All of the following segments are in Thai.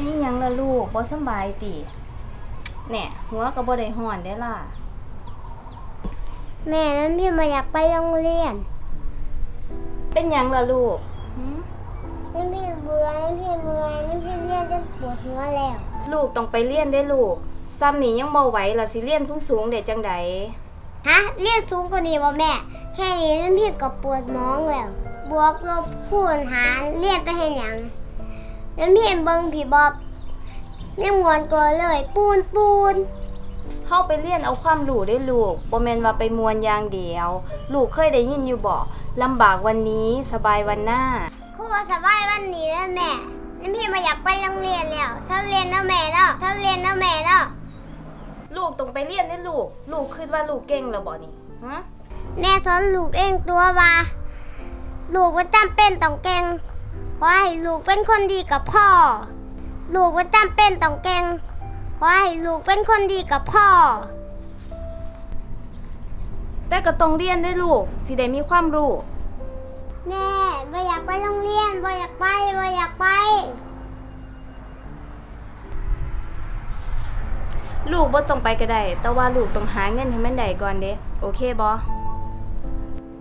เป็นอีหยังล่ะลูกบ่สำบายติแหน่หัวก็บ่ได้ฮ้อนได้ล่ะ แม่นั้นพี่มาอยากไปโรงเรียนเป็นหยังล่ะลูกหึนั่นพี่เบื่อนั่นพี่เมื่อยนั่นพี่เรียนจนปวดหัวแล้ว ลูกต้องไปเรียนได้ลูกซ้ำนี่ยังบ่ไหวล่ะสิเรียนสูงๆได้จังใดฮะเรียนสูงกว่านี้บ่แม่ แค่นี้นั่นพี่ก็ปวดม้องแล้ว บวกลบคูณหารเรียนไปให้หยัง นั่นพี่เบิ่งพี่บอบยังงวนตัวเลย ปูนปูนเฮาไปเรียนเอาความรู้ได้ลูกบ่แม่นว่าไปมวนอย่างเดียว ลูกเคยได้ยินอยู่บ่ลำบากวันนี้สบายวันหน้าครูว่าสบายวันนี้แล้วแม่นั่นพี่มาอยากไปโรงเรียนแล้วเช้าเรียนแล้วแม่เนาะเช้าเรียนแล้วแม่เนาะลูกต้องไปเรียนได้ลูก ลูกคิดว่าลูกเก่งแล้วบ่นี่ฮะแม่สอนลูกเองตัวว่าลูกว่าจำเป็นต้องเก่ง ขอให้ลูกเป็นคนดีกับพ่อ ลูกว่จำเป็นต้องเก่งขอให้ลูกเป็นคนดีกับพ่อ แต่ก็ต้องเรียนได้ลูกสิได้มีความรู้ แม่บ่อยากไปโรงเรียนบ่อยากไปบ่อยากไป ลูกบ่ต้องไปก็ได้แต่ว่าลูกต้องหาเงินให้มันได้ก่อนเด้โอเคบ่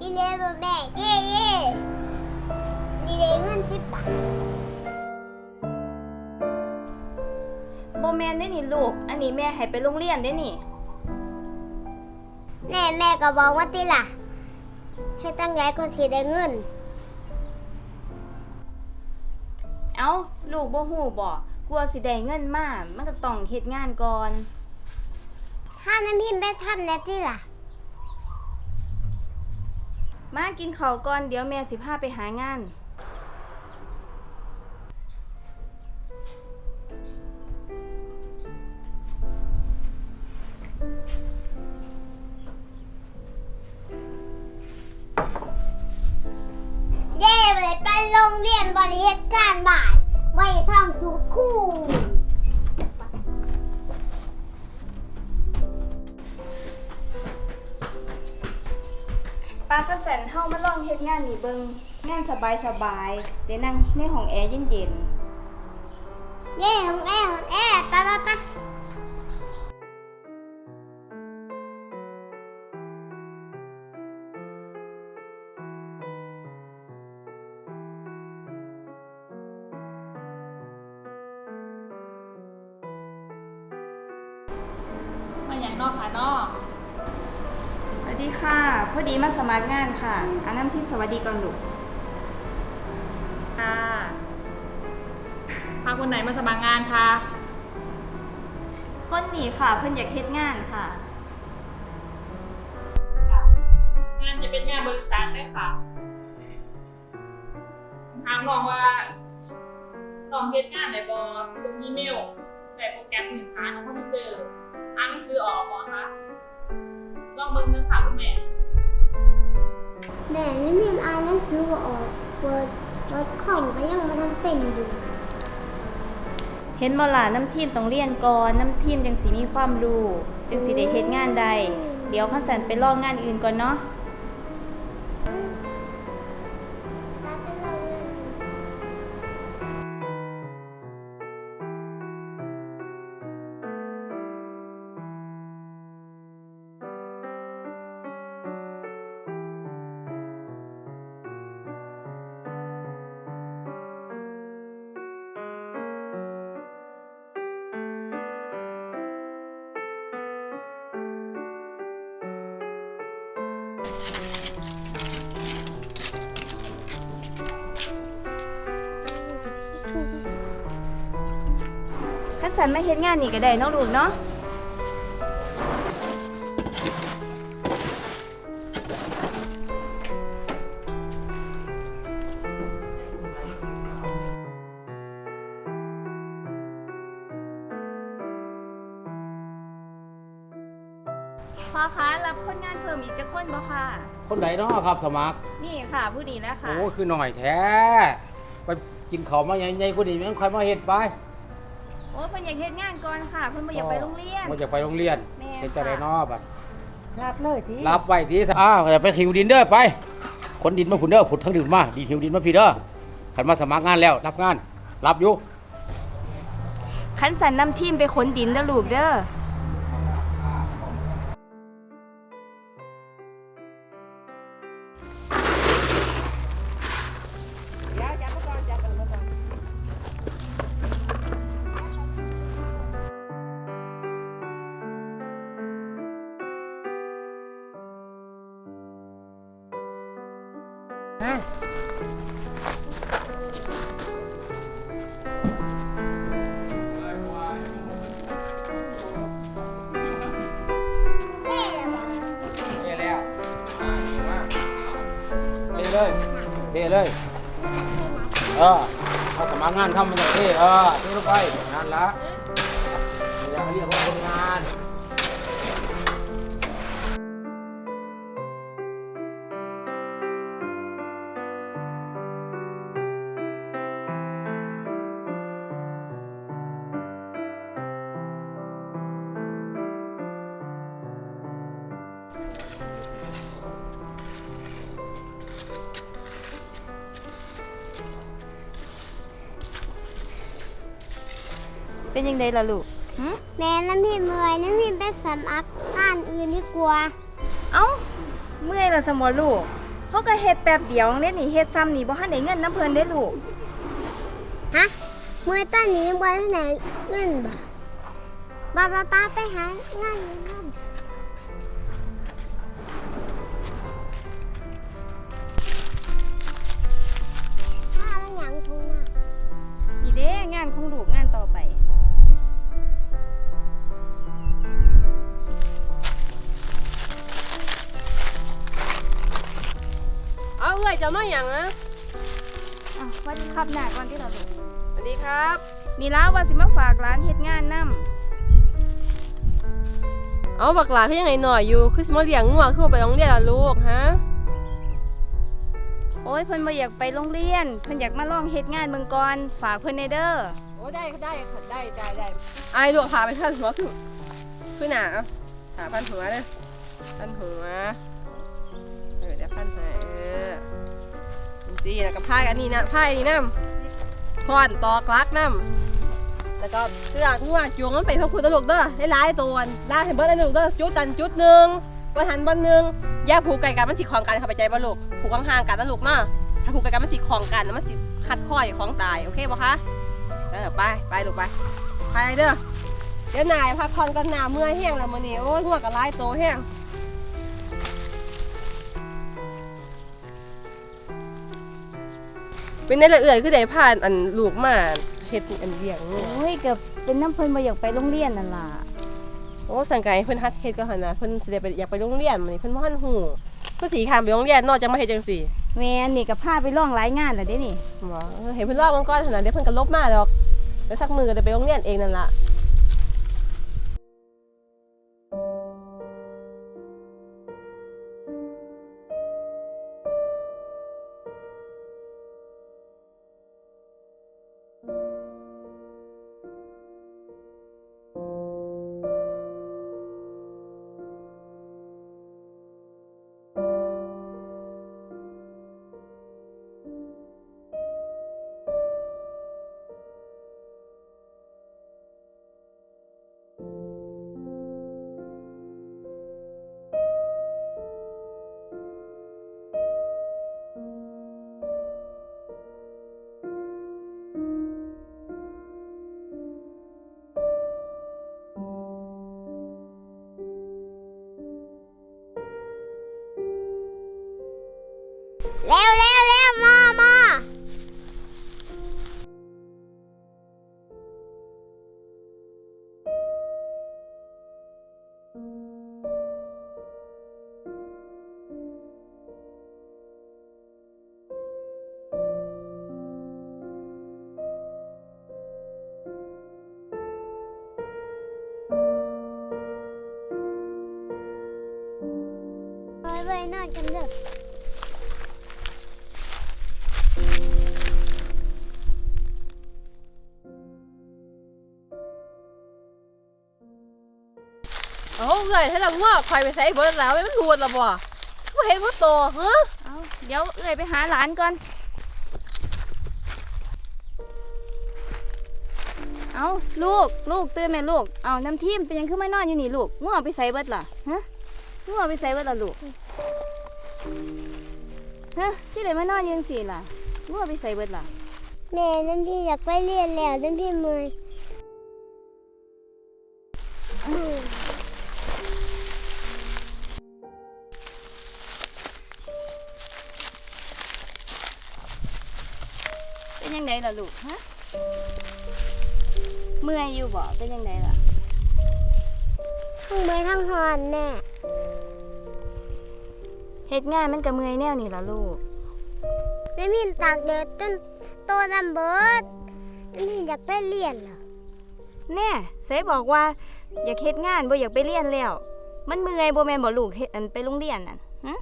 อีเลบ่แม่เย่เย่ ดีเลยเงินสิบบาทบ่แม่นได้นี่ลูก อันนี้แม่ให้ไปโรงเรียนได้นี่แม่แม่ก็บอกว่าติล่ะให้ตั้งใจคนสิได้เงิน เอ้าลูกบ่ฮู้บ่กลัวสิได้เงินมามันก็ต้องเฮ็ดงานก่อน ถ้าน้ำพิมพ์ไปทำได้ติล่ะ มากินข้าวก่อนเดี๋ยวแม่สิพาไปหางาน ปลากระแสนเฮามาลองเฮ็ดงานนี่เบิ่งงานสบายๆได้นั่งในห้องแอร์เย็นเย่ของแอร์ของแอร์ไปไปไปมาอย่างนอกค่ะนอกๆส วัสดีค่ะ พอดีมาสมัครงานค่ะอันน้ำทิพย์สวัสดีก่อนลูกค่ะพาคนไหนมาสมัครงานคะคนนี้ค่ะ เพิ่นอยากเฮ็ดงานค่ะ งานจะเป็นงานบริษัทด้วยค่ะ ถามน้องว่าน้องเฮ็ดงานไหนบอส่งอีเมล ใส่โปรแกรมหนึ่งค่ะน้องคอมพิวเตอร์อ่านหนังสือออกบอคะ ลองเบิ่งนึงค่ะคุณแม่ แม่นี่พิมพ์อ่านหนังสือบ่ออกเปิดเปิดของก็ยังไม่ทันเป็นอยู่ เห็นบ่ล่ะน้ำทีมต้องเรียนก่อนน้ำทีมจังสิมีความรู้จังสิได้เฮ็ดงานใดเดี๋ยวคันสันไปลองงานอื่นก่อนเนาะ สันมาเฮ็ดงานนี่ก็ได้เนาะลูกเนาะพ่อคะรับคนงานเพิ่มอีกจะคนบ่ค่ะ คนไหนเนาะครับสมัคร นี่ค่ะผู้นี้แล้วค่ะโอ้คือหน่อยแท้ ไปกินข้าวมาใหญ่ๆคนนี้มันค่อยมาเฮ็ดไป โอ้เพิ่นอยากเฮ็ดงานก่อนค่ะเพิ่นบ่อยากไปโรงเรียนมันจะไปโรงเรียนแม่ เป็นจะได้ค่ะเนาะบัดรับเลยทีรับไว้ทีซะอ้าวอย่าไปหิวดินเด้อไปขนดินมาผุนเด้อผุดทั้งดินมาดีหิวดินมาพี่เด้อขันมาสมัครงานแล้วรับงาน รับอยู่ คันสันนำทีมไปขนดินเด้อลูกเด้อ เทเลยเทเลยเออถ้าสมัครงานทำมันจะเทเออเทลงไปงานละ เป็นยังไงล่ะลูกหึแม่น้ำพี่เมื่อยน้ำพี่ไปสมัครงานอื่นดีกว่าเอ้า เมื่อยและสมอลูกเขาก็เฮ็ดแป๊บเดียวเด้นี่เฮ็ดซ้ำนี่บ่ทันได้เงินน้ำเพิ่นเด้ลูก ฮะเมื่อยป้านนี้วันไหนเงินบ่ป้าป้าป้าไปหางานเงินถ้าแล้วหยังทุงน่ะ นี่เด้งานของลูกงานต่อไป เอาเอ้ยจะมาอย่างอะอะว่าจะขับหน้าก่อนที่เราลูกสวัสดีครับ นี่ล่ะว่าสิมาฝากร้านเฮ็ดงานนํเอาบักหลาคือยังไงหน่อยอยู่ คือสมาเลี้ยงงัวคือบ่ไปโรงเรียนล่ะลูกฮะ โอ้ยเพิ่นบ่อยากไปโรงเรียน เพิ่นอยากมาลองเฮ็ดงานเบิ่งก่อนฝากเพิ่นในเด้อโอ้ได้ได้ค่ะได้ได้ได้ไอ้ลูกพาไปพันหัวคือคือหนาเอาหาพันหัวเลยพันหัวเออเดี๋ยว พันหัวเออจีแล้วก็พายกันนี่นะพายนี่น้ำทอนตอกลักน้ำแล้วก็เสื้อกงัวจวงมันไปพระคุณตลกเด้อได้หลายตัวได้เห็นเบิร์ดได้ลูกเด้อจุดกันจุดหนึ่งบนหันบนหนึ่งแยกผูกไก่กันมันสิของกันเข้าไปใจบ่ลูกผูกห่างๆกันนะลูกเนาะถ้าผูกไก่กันมันสิของกันแล้วมันสิคัดข้อยของตายโอเคปะคะเออไปไปลูกไปไปเด้อเดี๋ยวนายพักผ่อนกันหนาเมื่อยแห้งแล้วมื้อนี้โอ้ยหัวกับลายโตแห้ง เป็นได้ละเอื่อยคือได้ผ่านอันลูกมาเฮ็ดอันเลี้ยงงูโอ้ยก็เป็นน้ำเพิ่นบ่อยากไปโรงเรียนนั่นล่ะโอ้สังไกเพิ่นฮัดเฮ็ดก็หั่นน่ะเพิ่นสิได้ไปอยากไปโรงเรียนมื้อนี้เพิ่นบ่ทันฮู้เพิ่นสิข้ามไปโรงเรียนนอกจากมาเฮ็ดจังซี่แม่นนี่ก็พาไปลองหลายงานแล้วเด้นี่บ่เออเห็นเพิ่นลอกมันก่อนหั่นน่ะเดี๋ยวเพิ่นก็ลบมาดอกเดี๋ยวสักมือก็ได้ไปโรงเรียนเองนั่นล่ะ นอนกันเถอะเอาเลยถ้าเราง้อคอยไปใส่เบิร์ดแล้วไม่มันรูดและบ่ไม่เห็นว่าโตฮะเอาเดี๋ยวเอ้ยไปหาหลานก่อน เอาลูกลูกตื่นแม่ลูก เอาน้ำทิมเป็นหยังขึ้นมานอนอยู่นี่ลูกง่วงไปใส่เบิดล่ะฮะง่วงไปใส่เบิดล่ะลูก ฮะที่ไหนมานอนอยังสี่ล่ะง่วงไปใส่เบิดล่ะ แม่น้ำพี่อยากไปเรียนแล้วน้ำพี่เมื่อยเป็นยังไงล่ะลูกฮะเมื่อยอยู่บ่เป็นยังไงล่ะ ทั้งเมื่อยทั้งหอนแม่ เฮ็ดงานมันก็เมื่อยแนวนี่ล่ะลูกน้ำพี่ตากแดดจนโตดำเบิดน้ำพี่อยากไปเรียนแล้วแน่ใส่บอกว่า อยากเฮ็ดงานบ่อยากไปเรียนแล้ว มันเมื่อยบ่แม่นบ่ลูกเฮ็ดอันไปโรงเรียนนั่นหึ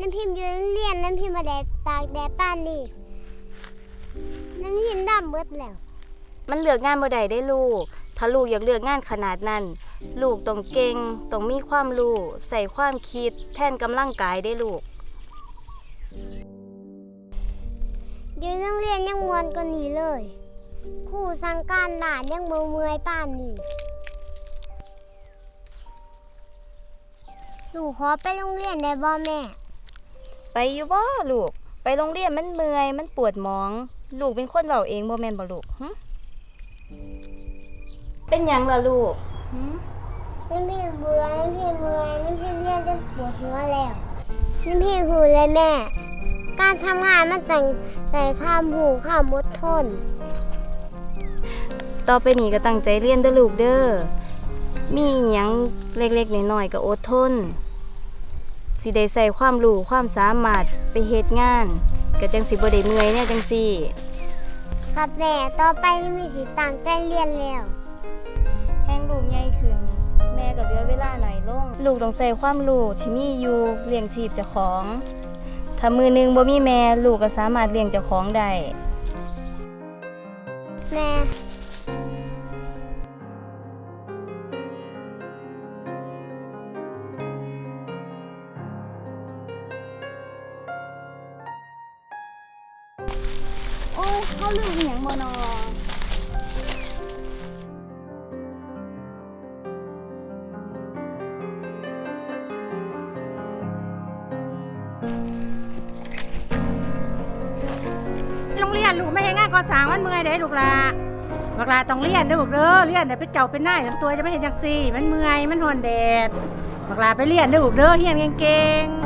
น้ำพิมพ์ยืนเรียนน้ำพิมพ์มาแดดตากแดดป้านนี่น้ำพิมพ์ดำเบิดแล้ว มันเลือกงานบ่ได้ได้ลูก ถ้าลูกอยากเลือกงานขนาดนั้น ลูกต้องเก่งต้องมีความรู้ใส่ความคิดแทนกำลังกายได้ลูกอยู่โรงเรียนยังมวนกว่านี้เลยครูสั่งการบ้านยังบ่เมื่อยป้านนี่หนูขอไปโรงเรียนได้บ่แม่ ไปอยู่บ่ลูก ไปโรงเรียนมันเมื่อยมันปวดหมอง ลูกเป็นคนเว้าเองบ่แม่นบ่ลูกหึเป็นหยังล่ะลูก หึน้ำพี่เบื่อน้ำพี่เมื่อยน้ำพี่เรียนจนปวดหัวแล้วน้ำพี่หูเลยแม่ การทำงานมันต้องใส่ข้ามหูข้ามอดทน ต่อไปนี้ก็ตั้งใจเรียนเด้อลูกเด้อ มีอิหยังเล็กๆน้อยๆก็อดทน สิได้ใส่ความรู้ความสามารถไปเฮ็ดงานก็จังสิบ่ได้เมื่อยแน่จังซี่กับแม่ ต่อไปมีสิตั้งใจเรียนแล้ว ก็เหลือเวลาหน่อยลง ลูกต้องใส่ความรู้ที่มีอยู่เลี้ยงชีพเจ้าของ ถ้ามือหนึงบ่มีแม่ลูกก็สามารถเลี้ยงเจ้าของได้ แม่โอ้ยเขาลืมอหยังบ่นอ นลูกไม่ให้งานก่อสร้างมันเมื่อยเด้ลูกละบักลาต้องเรียนเด้อลูกเด้อเรียนเดี๋ยวไปเจ้าเป็นนายทั้งตัวจะไม่เห็นจังซี่ มันเมื่อยมันหอนแดดบักลาไปเรียนเด้อลูกเด้อเรียนเก่งๆ